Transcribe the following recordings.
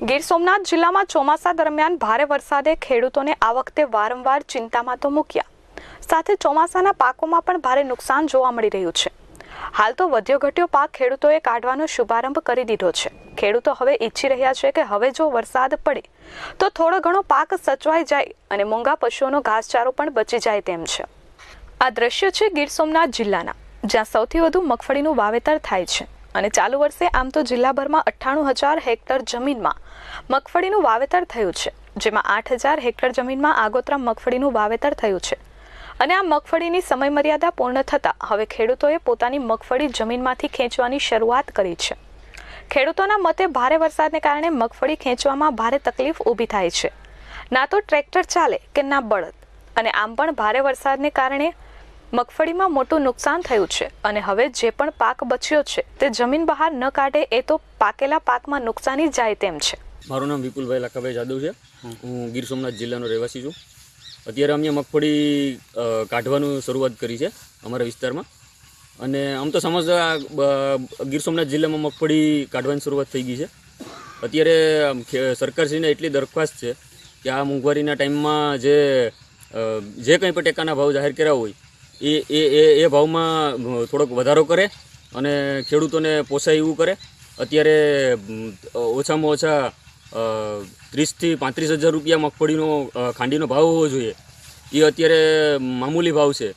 ગીર સોમનાથ જિલ્લામાં ચોમાસા દરમિયાન ભારે વરસાદે ખેડૂતોને આ વખતે વારંવાર ચિંતામાં તો મૂક્યા. સાથે ચોમાસાના પાકોમાં પણ ભારે નુકસાન જોવા મળી રહ્યું છે. હાલ તો વધ્યો ઘટ્યો પાક ખેડૂતોએ કાઢવાનો શુભારંભ કરી દીધો છે. ખેડૂતો હવે ઈચ્છી રહ્યા છે કે હવે જો વરસાદ પડે, તો થોડો ઘણો પાક સચવાઈ જાય અને મૂંગા પશુઓનો ઘાસચારો પણ બચી જાય તેમ છે. આ દ્રશ્ય છે ગીર સોમનાથ જિલ્લાના, જ્યાં સૌથી વધુ મગફળીનું વાવેતર થાય છે. અને ચાલુ વર્ષે આમ તો જિલ્લાભરમાં અઠ્ઠાણું હજાર હેક્ટર જમીનમાં મગફળીનું વાવેતર થયું છે, જેમાં આઠ હજાર હેક્ટર જમીનમાં આગોતરા મગફળીનું વાવેતર થયું છે. અને આ મગફળીની સમયમર્યાદા પૂર્ણ થતાં હવે ખેડૂતોએ પોતાની મગફળી જમીનમાંથી ખેંચવાની શરૂઆત કરી છે. ખેડૂતોના મતે ભારે વરસાદને કારણે મગફળી ખેંચવામાં ભારે તકલીફ ઊભી થાય છે. ના તો ટ્રેક્ટર ચાલે કે ના બળદ. અને આમ પણ ભારે વરસાદને કારણે મગફળીમાં મોટું નુકસાન થયું છે અને હવે જે પણ પાક બચ્યો છે તે જમીન બહાર ન કાઢે એ તો પાકેલા પાકમાં નુકસાની જાય તેમ છે. મારું નામ વિપુલભાઈ લાખાભાઈ જાદવ છે. હું. ગીર સોમનાથ જિલ્લાનો રહેવાસી છું. અત્યારે અમે મગફળી કાઢવાનું શરૂઆત કરી છે અમારા વિસ્તારમાં. અને આમ તો સમજતા ગીર સોમનાથ જિલ્લામાં મગફળી કાઢવાની શરૂઆત થઈ ગઈ છે. અત્યારે સરકારશ્રીને એટલી દરખાસ્ત છે કે આ મોંઘવારીના ટાઈમમાં જે જે કંઈ પણ ટેકાના ભાવ જાહેર કર્યા હોય એ એ એ એ ભાવમાં થોડોક વધારો કરે અને ખેડૂતોને પોસાય એવું કરે. અત્યારે ઓછામાં ઓછા ત્રીસથી પાંત્રીસ હજાર રૂપિયા મગફળીનો ખાંડીનો ભાવ હોવો જોઈએ. એ અત્યારે મામૂલી ભાવ છે.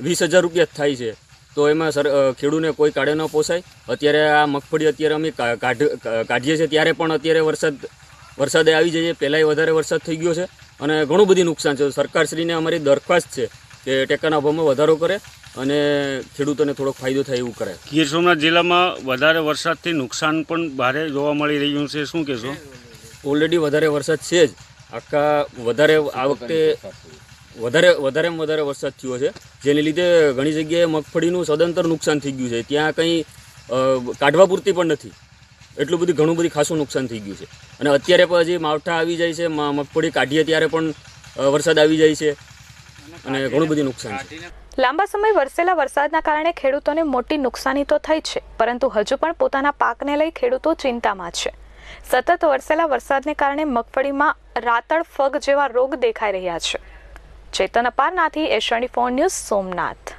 વીસ હજાર રૂપિયા જ થાય છે. તો એમાં સર ખેડૂને કોઈ કાઢે ન પોસાય. અત્યારે આ મગફળી અત્યારે અમે કાઢ કાઢીએ છીએ. ત્યારે પણ અત્યારે વરસાદ, વરસાદે આવી છે પહેલાંય વધારે વરસાદ થઈ ગયો છે. અને ઘણું બધી નુકસાન છે. સરકારશ્રીને અમારી દરખાસ્ત છે. કે ટેકાના ભાવમાં વધારો કરે અને ખેડૂતોને થોડોક ફાયદો થાય એવું કરે. ગીર સોમનાથ જિલ્લામાં વધારે વરસાદથી નુકસાન પણ ભારે જોવા મળી રહ્યું છે. શું કહેશો? ઓલરેડી વધારે વરસાદ છે જ. આખા વધારે આ વખતે વધારે વધારેમાં વધારે વરસાદ થયો છે. જેને લીધે ઘણી જગ્યાએ મગફળીનું સદંતર નુકસાન થઈ ગયું છે. ત્યાં કંઈ કાઢવા પૂરતી પણ નથી. એટલું બધું ઘણું બધું ખાસું નુકસાન થઈ ગયું છે. અને અત્યારે પણ હજી માવઠા આવી જાય છે મગફળી કાઢીએ ત્યારે પણ વરસાદ આવી જાય છે. અને ઘણું બધું નુકસાન છે. લાંબા સમય વરસેલા વરસાદના કારણે ખેડૂતોને મોટી નુકસાની તો થઈ છે, પરંતુ હજુ પણ પોતાના પાકને લઈ ખેડૂતો ચિંતામાં છે. સતત વરસેલા વરસાદને કારણે મગફળીમાં રાતળ ફગ જેવા રોગ દેખાઈ રહ્યા છે. ચેતન અપારનાથી એશણી ફોન ન્યૂઝ સોમનાથ.